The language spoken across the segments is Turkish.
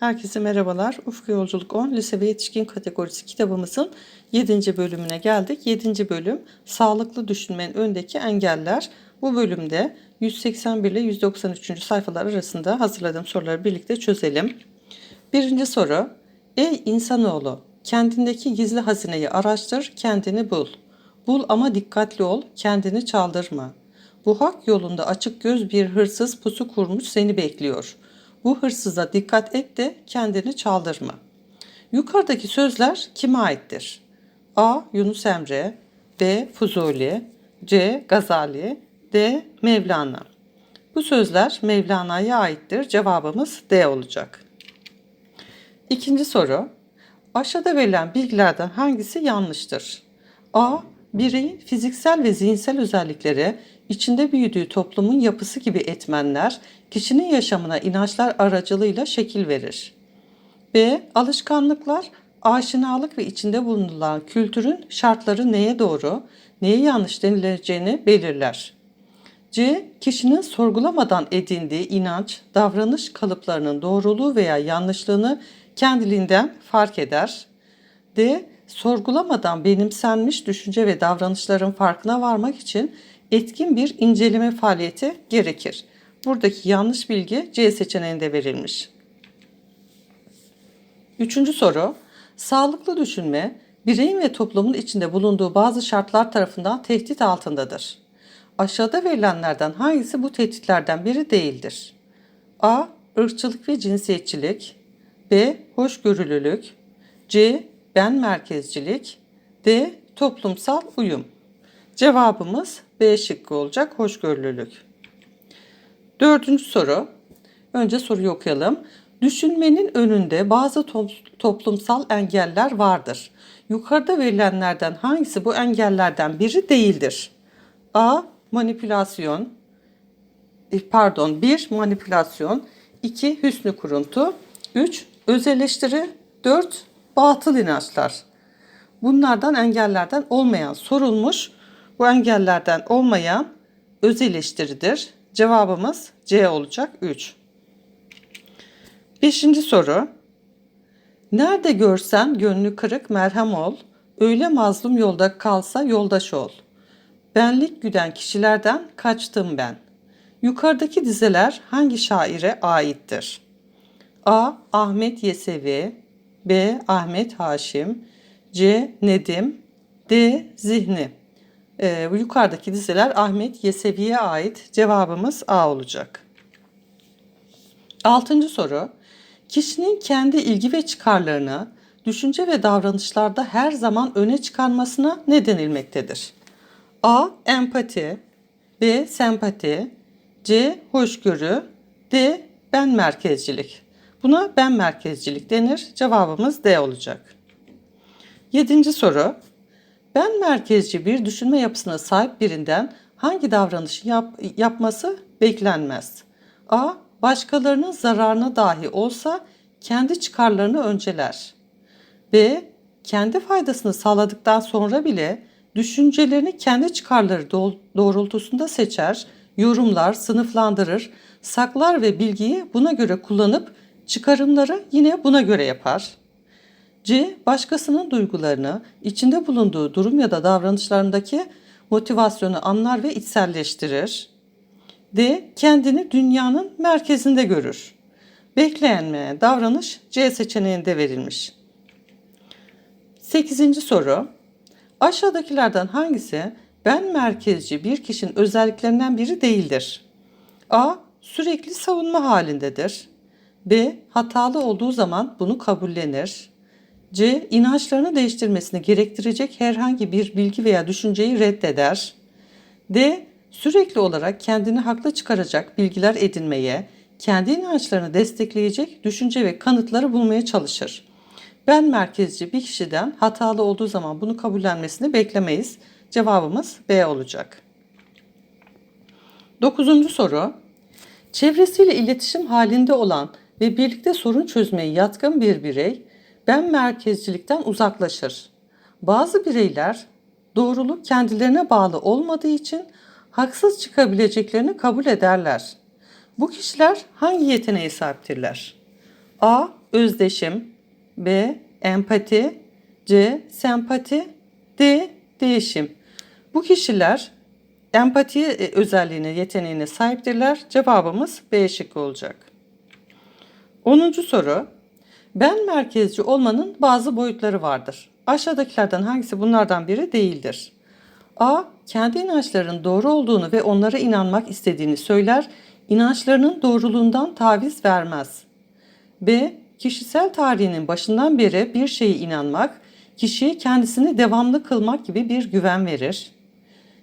Herkese merhabalar. Ufku Yolculuk 10 Lise ve Yetişkin kategorisi kitabımızın 7. bölümüne geldik. 7. bölüm Sağlıklı Düşünmenin Öndeki Engeller. Bu bölümde 181 ile 193. sayfalar arasında hazırladığım soruları birlikte çözelim. Birinci soru. Ey insanoğlu, kendindeki gizli hazineyi araştır, kendini bul. Bul ama dikkatli ol, kendini çaldırma. Bu hak yolunda açık göz bir hırsız pusu kurmuş seni bekliyor. Bu hırsıza dikkat et de kendini çaldırma. Yukarıdaki sözler kime aittir? A. Yunus Emre B. Fuzuli C. Gazali D. Mevlana Bu sözler Mevlana'ya aittir. Cevabımız D olacak. İkinci soru. Aşağıda verilen bilgilerden hangisi yanlıştır? A. Bireyin fiziksel ve zihinsel özellikleri içinde büyüdüğü toplumun yapısı gibi etmenler kişinin yaşamına inançlar aracılığıyla şekil verir. B. Alışkanlıklar aşinalık ve içinde bulunulan kültürün şartları neye doğru, neye yanlış denileceğini belirler. C. Kişinin sorgulamadan edindiği inanç, davranış kalıplarının doğruluğu veya yanlışlığını kendiliğinden fark eder. D. Sorgulamadan benimsenmiş düşünce ve davranışların farkına varmak için etkin bir inceleme faaliyeti gerekir. Buradaki yanlış bilgi C seçeneğinde verilmiş. Üçüncü soru. Sağlıklı düşünme, bireyin ve toplumun içinde bulunduğu bazı şartlar tarafından tehdit altındadır. Aşağıda verilenlerden hangisi bu tehditlerden biri değildir? A. ırkçılık ve cinsiyetçilik B. Hoşgörülülük C. Ben merkezcilik D. Toplumsal uyum Cevabımız B şıkkı olacak hoşgörülülük. Dördüncü soru. Önce soruyu okuyalım. Düşünmenin önünde bazı toplumsal engeller vardır. Yukarıda verilenlerden hangisi bu engellerden biri değildir? A. Manipülasyon. E, pardon 1. Manipülasyon. 2. Hüsnü kuruntu. 3. Öz eleştiri. 4. Batıl inançlar. Bunlardan engellerden olmayan sorulmuş. Bu engellerden olmayan öz eleştiridir. Cevabımız C olacak 3. Beşinci soru. Nerede görsen gönlü kırık merhem ol, öyle mazlum yolda kalsa yoldaş ol. Benlik güden kişilerden kaçtım ben. Yukarıdaki dizeler hangi şaire aittir? A. Ahmet Yesevi B. Ahmet Haşim C. Nedim D. Zihni ee, yukarıdaki dizeler Ahmet Yesevi'ye ait. Cevabımız A olacak. Altıncı soru. Kişinin kendi ilgi ve çıkarlarını düşünce ve davranışlarda her zaman öne çıkarmasına ne denilmektedir? A. Empati B. Sempati C. Hoşgörü D. Ben merkezcilik. Buna ben merkezcilik denir. Cevabımız D olacak. Yedinci soru. Ben merkezci bir düşünme yapısına sahip birinden hangi davranışı yap, yapması beklenmez? A. Başkalarının zararına dahi olsa kendi çıkarlarını önceler. B. Kendi faydasını sağladıktan sonra bile düşüncelerini kendi çıkarları doğrultusunda seçer, yorumlar, sınıflandırır, saklar ve bilgiyi buna göre kullanıp çıkarımları yine buna göre yapar. C. Başkasının duygularını, içinde bulunduğu durum ya da davranışlarındaki motivasyonu anlar ve içselleştirir. D. Kendini dünyanın merkezinde görür. Beklenmeyen davranış C seçeneğinde verilmiş. 8. soru. Aşağıdakilerden hangisi ben merkezci bir kişinin özelliklerinden biri değildir? A. Sürekli savunma halindedir. B. Hatalı olduğu zaman bunu kabullenir. C. inançlarını değiştirmesini gerektirecek herhangi bir bilgi veya düşünceyi reddeder. D. Sürekli olarak kendini haklı çıkaracak bilgiler edinmeye, kendi inançlarını destekleyecek düşünce ve kanıtları bulmaya çalışır. Ben merkezci bir kişiden hatalı olduğu zaman bunu kabullenmesini beklemeyiz. Cevabımız B olacak. Dokuzuncu soru. Çevresiyle iletişim halinde olan ve birlikte sorun çözmeye yatkın bir birey ben merkezcilikten uzaklaşır. Bazı bireyler doğruluk kendilerine bağlı olmadığı için haksız çıkabileceklerini kabul ederler. Bu kişiler hangi yeteneğe sahiptirler? A. özdeşim, B. empati, C. sempati, D. değişim. Bu kişiler empati e, özelliğine, yeteneğine sahiptirler. Cevabımız B şıkkı olacak. 10. soru. Ben merkezci olmanın bazı boyutları vardır. Aşağıdakilerden hangisi bunlardan biri değildir? A. Kendi inançlarının doğru olduğunu ve onlara inanmak istediğini söyler, inançlarının doğruluğundan taviz vermez. B. Kişisel tarihinin başından beri bir şeye inanmak, kişiye kendisini devamlı kılmak gibi bir güven verir.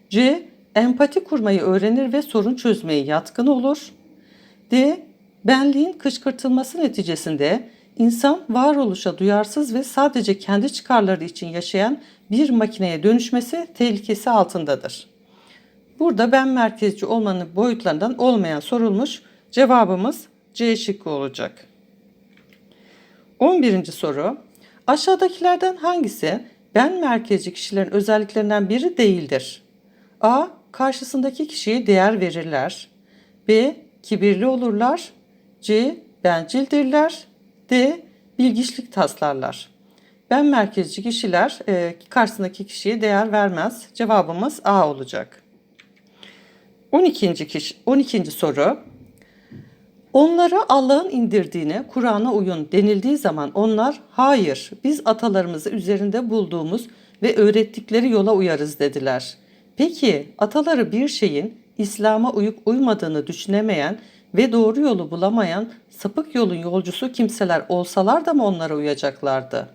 C. Empati kurmayı öğrenir ve sorun çözmeye yatkın olur. D. Benliğin kışkırtılması neticesinde insan varoluşa duyarsız ve sadece kendi çıkarları için yaşayan bir makineye dönüşmesi tehlikesi altındadır. Burada ben merkezci olmanın boyutlarından olmayan sorulmuş. Cevabımız C şıkkı olacak. 11. soru. Aşağıdakilerden hangisi ben merkezci kişilerin özelliklerinden biri değildir? A. Karşısındaki kişiye değer verirler. B. Kibirli olurlar. C. Bencildirler. D. Bilgiçlik taslarlar. Ben merkezci kişiler e, karşısındaki kişiye değer vermez. Cevabımız A olacak. 12. Kişi, 12. soru. Onlara Allah'ın indirdiğine, Kur'an'a uyun denildiği zaman onlar hayır biz atalarımızı üzerinde bulduğumuz ve öğrettikleri yola uyarız dediler. Peki ataları bir şeyin İslam'a uyup uymadığını düşünemeyen ve doğru yolu bulamayan sapık yolun yolcusu kimseler olsalar da mı onlara uyacaklardı?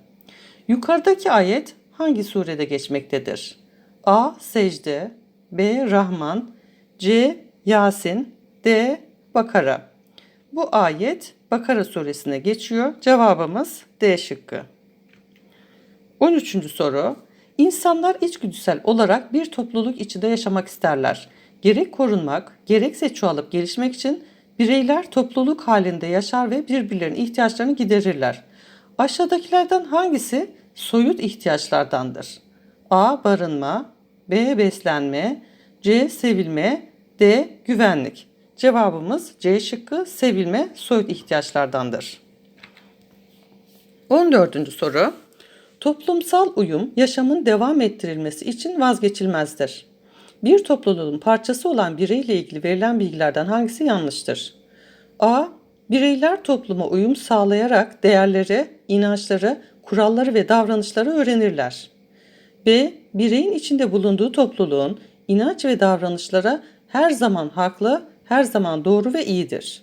Yukarıdaki ayet hangi surede geçmektedir? A. Secde B. Rahman C. Yasin D. Bakara Bu ayet Bakara suresine geçiyor. Cevabımız D şıkkı. 13. soru. İnsanlar içgüdüsel olarak bir topluluk içinde yaşamak isterler. Gerek korunmak, gerekse çoğalıp gelişmek için bireyler topluluk halinde yaşar ve birbirlerinin ihtiyaçlarını giderirler. Aşağıdakilerden hangisi soyut ihtiyaçlardandır? A. Barınma B. Beslenme C. Sevilme D. Güvenlik Cevabımız C şıkkı sevilme soyut ihtiyaçlardandır. 14. soru. Toplumsal uyum yaşamın devam ettirilmesi için vazgeçilmezdir. Bir topluluğun parçası olan bireyle ilgili verilen bilgilerden hangisi yanlıştır? A. Bireyler topluma uyum sağlayarak değerleri, inançları, kuralları ve davranışları öğrenirler. B. Bireyin içinde bulunduğu topluluğun inanç ve davranışlara her zaman haklı, her zaman doğru ve iyidir.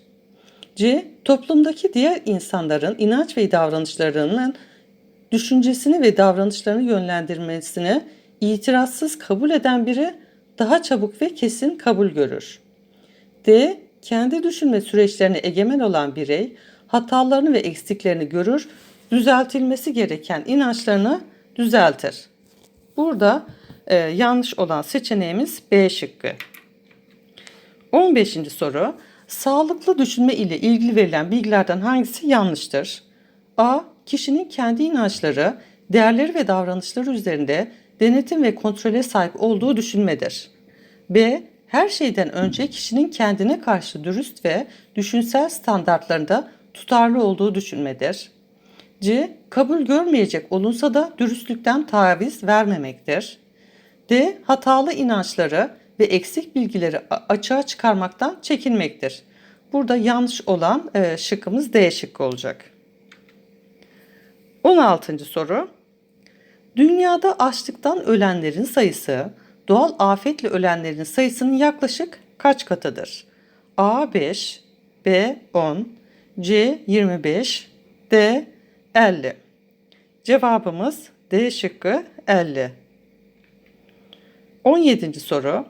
C. Toplumdaki diğer insanların inanç ve davranışlarının düşüncesini ve davranışlarını yönlendirmesini itirazsız kabul eden biri daha çabuk ve kesin kabul görür. D. Kendi düşünme süreçlerine egemen olan birey hatalarını ve eksiklerini görür, düzeltilmesi gereken inançlarını düzeltir. Burada e, yanlış olan seçeneğimiz B şıkkı. 15. soru. Sağlıklı düşünme ile ilgili verilen bilgilerden hangisi yanlıştır? A. Kişinin kendi inançları, değerleri ve davranışları üzerinde denetim ve kontrole sahip olduğu düşünmedir. B. Her şeyden önce kişinin kendine karşı dürüst ve düşünsel standartlarında tutarlı olduğu düşünmedir. C. Kabul görmeyecek olunsa da dürüstlükten taviz vermemektir. D. Hatalı inançları ve eksik bilgileri açığa çıkarmaktan çekinmektir. Burada yanlış olan e, şıkkımız D şıkkı olacak. 16. soru. Dünyada açlıktan ölenlerin sayısı doğal afetle ölenlerin sayısının yaklaşık kaç katıdır? A 5, B 10, C 25, D 50. Cevabımız D şıkkı 50. 17. soru.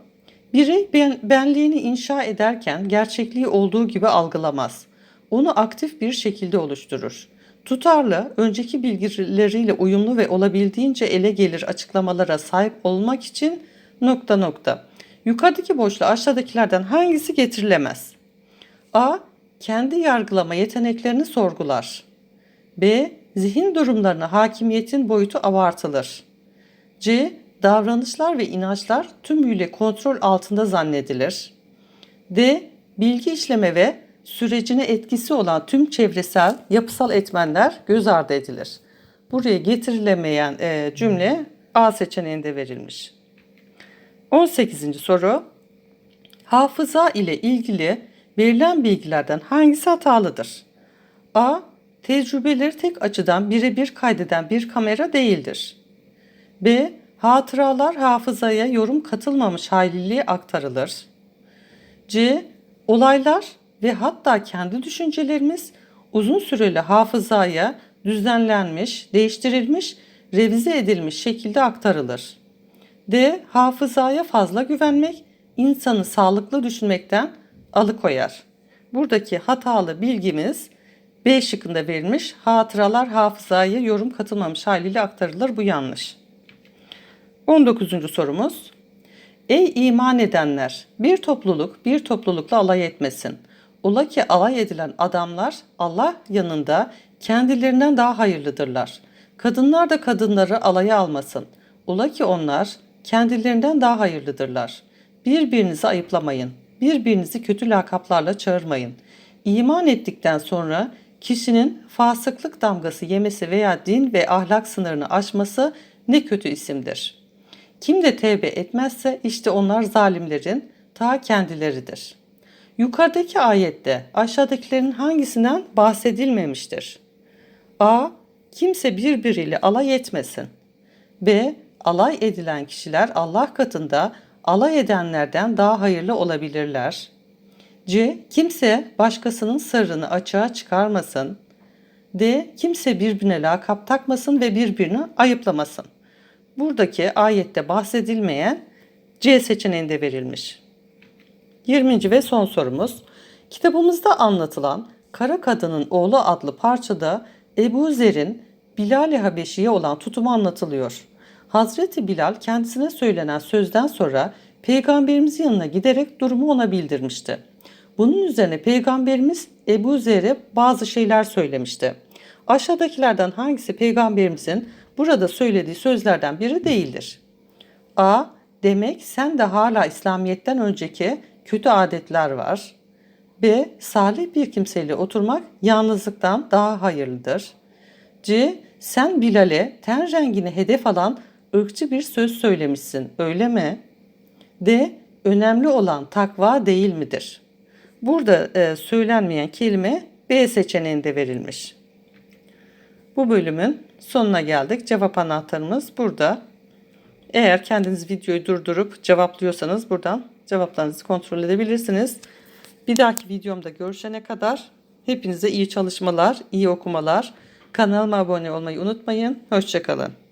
Birey ben, benliğini inşa ederken gerçekliği olduğu gibi algılamaz. Onu aktif bir şekilde oluşturur. Tutarlı, önceki bilgileriyle uyumlu ve olabildiğince ele gelir açıklamalara sahip olmak için nokta nokta. Yukarıdaki boşluğa aşağıdakilerden hangisi getirilemez? A. Kendi yargılama yeteneklerini sorgular. B. Zihin durumlarına hakimiyetin boyutu abartılır. C. Davranışlar ve inançlar tümüyle kontrol altında zannedilir. D. Bilgi işleme ve sürecine etkisi olan tüm çevresel yapısal etmenler göz ardı edilir. Buraya getirilemeyen e, cümle A seçeneğinde verilmiş. 18. soru. Hafıza ile ilgili verilen bilgilerden hangisi hatalıdır? A. Tecrübeleri tek açıdan birebir kaydeden bir kamera değildir. B. Hatıralar hafızaya yorum katılmamış haliyle aktarılır. C. Olaylar ve hatta kendi düşüncelerimiz uzun süreli hafızaya düzenlenmiş, değiştirilmiş, revize edilmiş şekilde aktarılır. D. Hafızaya fazla güvenmek insanı sağlıklı düşünmekten alıkoyar. Buradaki hatalı bilgimiz B şıkkında verilmiş. Hatıralar hafızaya yorum katılmamış haliyle aktarılır. Bu yanlış. 19. sorumuz. Ey iman edenler! Bir topluluk bir toplulukla alay etmesin. Ola ki alay edilen adamlar Allah yanında kendilerinden daha hayırlıdırlar. Kadınlar da kadınları alaya almasın. Ola ki onlar kendilerinden daha hayırlıdırlar. Birbirinizi ayıplamayın. Birbirinizi kötü lakaplarla çağırmayın. İman ettikten sonra kişinin fasıklık damgası yemesi veya din ve ahlak sınırını aşması ne kötü isimdir.'' Kim de tevbe etmezse işte onlar zalimlerin ta kendileridir. Yukarıdaki ayette aşağıdakilerin hangisinden bahsedilmemiştir? A. Kimse birbiriyle alay etmesin. B. Alay edilen kişiler Allah katında alay edenlerden daha hayırlı olabilirler. C. Kimse başkasının sırrını açığa çıkarmasın. D. Kimse birbirine lakap takmasın ve birbirini ayıplamasın buradaki ayette bahsedilmeyen C seçeneğinde verilmiş. 20. ve son sorumuz. Kitabımızda anlatılan Kara Kadının Oğlu adlı parçada Ebu Zer'in Bilal-i Habeşi'ye olan tutumu anlatılıyor. Hazreti Bilal kendisine söylenen sözden sonra peygamberimizin yanına giderek durumu ona bildirmişti. Bunun üzerine peygamberimiz Ebu Zer'e bazı şeyler söylemişti. Aşağıdakilerden hangisi peygamberimizin burada söylediği sözlerden biri değildir. A. Demek sen de hala İslamiyet'ten önceki kötü adetler var. B. Salih bir kimseyle oturmak yalnızlıktan daha hayırlıdır. C. Sen Bilal'e ten rengini hedef alan ırkçı bir söz söylemişsin öyle mi? D. Önemli olan takva değil midir? Burada e, söylenmeyen kelime B seçeneğinde verilmiş. Bu bölümün sonuna geldik. Cevap anahtarımız burada. Eğer kendiniz videoyu durdurup cevaplıyorsanız buradan cevaplarınızı kontrol edebilirsiniz. Bir dahaki videomda görüşene kadar hepinize iyi çalışmalar, iyi okumalar. Kanalıma abone olmayı unutmayın. Hoşçakalın.